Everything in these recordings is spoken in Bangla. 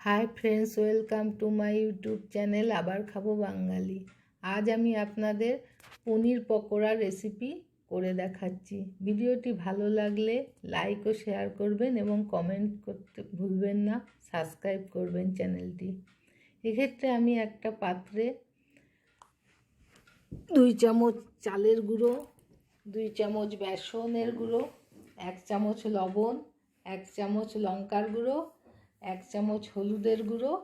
Hi friends welcome to my YouTube channel আবার খাব বাঙালি। আজ আমি আপনাদের পনির পকোড়া রেসিপি করে দেখাচ্ছি। ভিডিওটি ভালো লাগলে লাইক ও শেয়ার করবেন এবং কমেন্ট করতে ভুলবেন না সাবস্ক্রাইব করবেন চ্যানেলটি এক্ষেত্রে আমি একটা পাত্রে দুই চামচ চালের গুঁড়ো, দুই চামচ বেসনের গুঁড়ো, এক চামচ লবণ, এক চামচ লঙ্কার গুঁড়ো এক চামচ হলুদের গুঁড়ো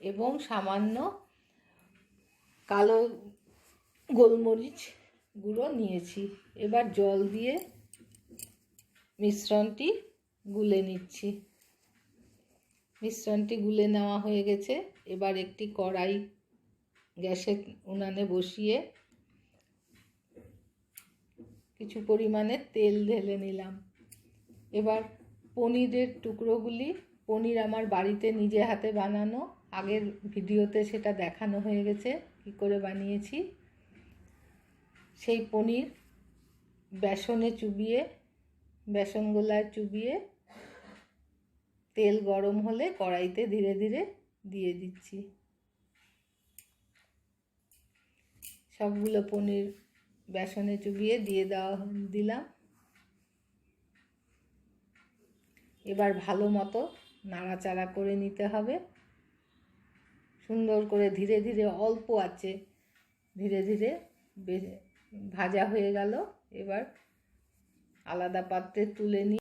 এবং সামান্য কালো গোলমরিচ গুঁড়ো নিয়েছি। এবার জল দিয়ে মিশ্রণটি গুলে নিচ্ছি। মিশ্রণটি গুলে নেওয়া হয়ে গেছে। এবার একটি কড়াই গ্যাসে উনানে বসিয়ে কিছু পরিমাণে তেল ঢেলে নিলাম। এবার পনিরের টুকরোগুলি পনির আমার বাড়িতে নিজে হাতে বানানো। আগের ভিডিওতে সেটা দেখানো হয়ে গেছে, কি করে বানিয়েছি। সেই পনির বেসনে চুবিয়ে, বেসন গোলায় চুবিয়ে, তেল গরম হলে কড়াইতে ধীরে ধীরে দিয়ে দিচ্ছি। সবগুলো পনির বেসনে চুবিয়ে দিয়ে দেওয়া দিলাম। এবার ভালো মতো নাড়াচাড়া করে নিতে হবে। সুন্দর করে ধীরে ধীরে অল্প আছে। ধীরে ধীরে ভাজা হয়ে গেল। এবার আলাদা পাত্রে তুলে নিয়ে